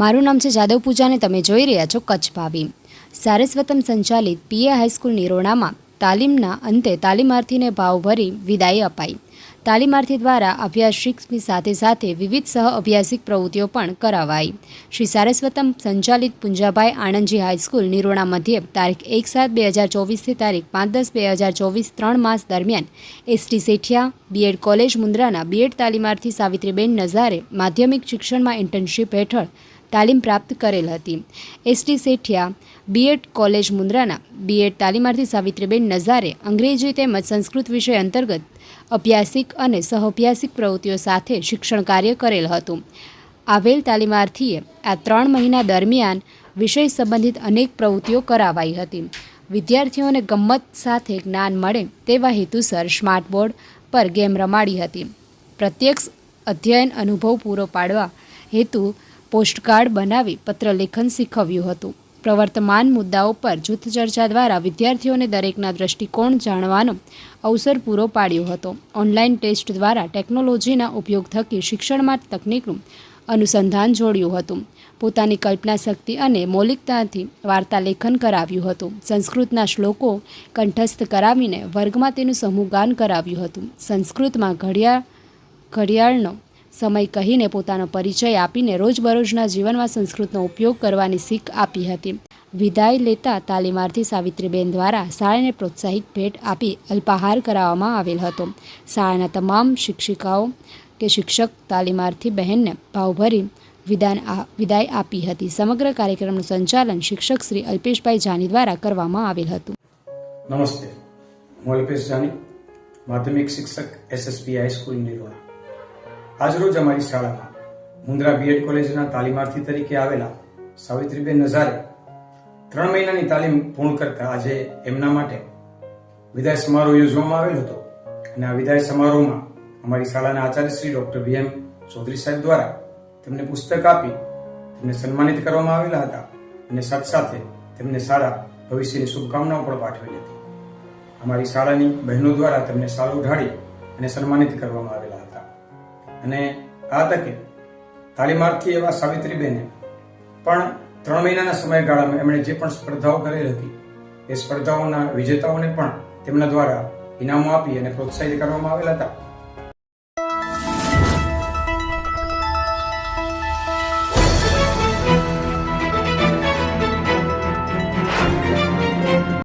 મારું નામ છે જાદવ પૂજા અને તમે જોઈ રહ્યા છો કચ્છ ભાવી સારસ્વતમ સંચાલિત પીએ હાઈસ્કૂલ નિરોણામાં તાલીમના અંતે તાલીમાર્થીને ભાવભરી વિદાય અપાઈ. તાલીમાર્થી દ્વારા અભ્યાસિકની સાથે સાથે વિવિધ સહ અભ્યાસિક પ્રવૃત્તિઓ પણ કરાવાઈ. શ્રી સારસ્વતમ સંચાલિત પુંજાભાઈ આણંદજી હાઈસ્કૂલ નિરોણા મધ્યે તારીખ એક સાત બે હજાર ચોવીસથી તારીખ પાંચ દસ બે હજાર ચોવીસ ત્રણ માસ દરમિયાન એસટી સેઠિયા બીએડ કોલેજ મુન્દ્રાના બીએડ તાલીમાર્થી સાવિત્રીબેન નઝારે માધ્યમિક શિક્ષણમાં ઇન્ટર્નશીપ હેઠળ તાલીમ પ્રાપ્ત કરેલ હતી. એસટી સેઠિયા બીએડ કોલેજ મુન્દ્રાના બીએડ તાલીમાર્થી સાવિત્રીબેન નઝારે અંગ્રેજી તેમજ સંસ્કૃત વિષય અંતર્ગત અભ્યાસિક અને સહઅભ્યાસિક પ્રવૃત્તિઓ સાથે શિક્ષણ કાર્ય કરેલ હતું. આવેલ તાલીમાર્થીએ આ ત્રણ મહિના દરમિયાન વિષય સંબંધિત અનેક પ્રવૃત્તિઓ કરાવાઈ હતી. વિદ્યાર્થીઓને ગમ્મત સાથે જ્ઞાન મળે તેવા હેતુસર સ્માર્ટ બોર્ડ પર ગેમ રમાડી હતી. પ્રત્યક્ષ અધ્યયન અનુભવ પૂરો પાડવા હેતુ પોસ્ટકાર્ડ બનાવી પત્રલેખન શીખવ્યું હતું. પ્રવર્તમાન મુદ્દાઓ પર જૂથ ચર્ચા દ્વારા વિદ્યાર્થીઓને દરેકના દ્રષ્ટિકોણ જાણવાનો અવસર પૂરો પાડ્યો હતો. ઓનલાઈન ટેસ્ટ દ્વારા ટેકનોલોજીના ઉપયોગ થકી શિક્ષણમાં તકનીકનું અનુસંધાન જોડ્યું હતું. પોતાની કલ્પના શક્તિ અને મૌલિકતાથી વાર્તા લેખન કરાવ્યું હતું. સંસ્કૃતના શ્લોકો કંઠસ્થ કરાવીને વર્ગમાં તેનું સમૂહગાન કરાવ્યું હતું. સંસ્કૃતમાં ઘડિયાળ ઘડિયાળનો સમય કહીને પોતાનો પરિચય આપીને રોજબરોજના જીવનમાં સંસ્કૃતનો ઉપયોગ કરવાની શીખ આપી હતી. વિદાય લેતા તાલીમાર્થી સાવિત્રીબેન દ્વારા શાળાને પ્રોત્સાહિત ભેટ આપી અલ્પાહાર કરાવવામાં આવેલ હતો. શાળાના તમામ શિક્ષિકાઓ કે શિક્ષક તાલીમાર્થી બહેનને ભાવભરી વિદાન વિદાય આપી હતી. સમગ્ર કાર્યક્રમનું સંચાલન શિક્ષક શ્રી અલ્પેશભાઈ જાની દ્વારા કરવામાં આવેલ હતું. નમસ્તે. હું અલ્પેશ જાની, માધ્યમિક શિક્ષક એસએસપી હાઈસ્કૂલ નિરોણા આજરોજ અમારી શાળામાં મુન્દ્રા બીએડ કોલેજના તાલીમાર્થી તરીકે આવેલા સાવિત્રીબેન નઝારે ત્રણ મહિનાની તાલીમ પૂર્ણ કરતા આજે એમના માટે વિદાય સમારોહ યોજવામાં આવેલ હતો અને આ વિદાય સમારોહમાં અમારી શાળાના Acharya Shri doctor V M Chaudhary સાહેબ દ્વારા તેમને પુસ્તક આપી તેમને સન્માનિત કરવામાં આવેલા હતા અને સાથે સાથે તેમને સારા ભવિષ્યની શુભકામનાઓ પણ પાઠવેલી હતી. અમારી શાળાની બહેનો દ્વારા તેમને સારું ઢાળી અને સન્માનિત કરવામાં આવેલા હતા. અને આ તકે તાલીમાર્થી એવા સાવિત્રીબેને પણ ત્રણ મહિનાના સમયગાળામાં એમણે જે પણ સ્પર્ધાઓ કરેલી હતી, એ સ્પર્ધાઓના વિજેતાઓને પણ તેમના દ્વારા ઇનામો આપી અને પ્રોત્સાહિત કરવામાં આવેલા હતા.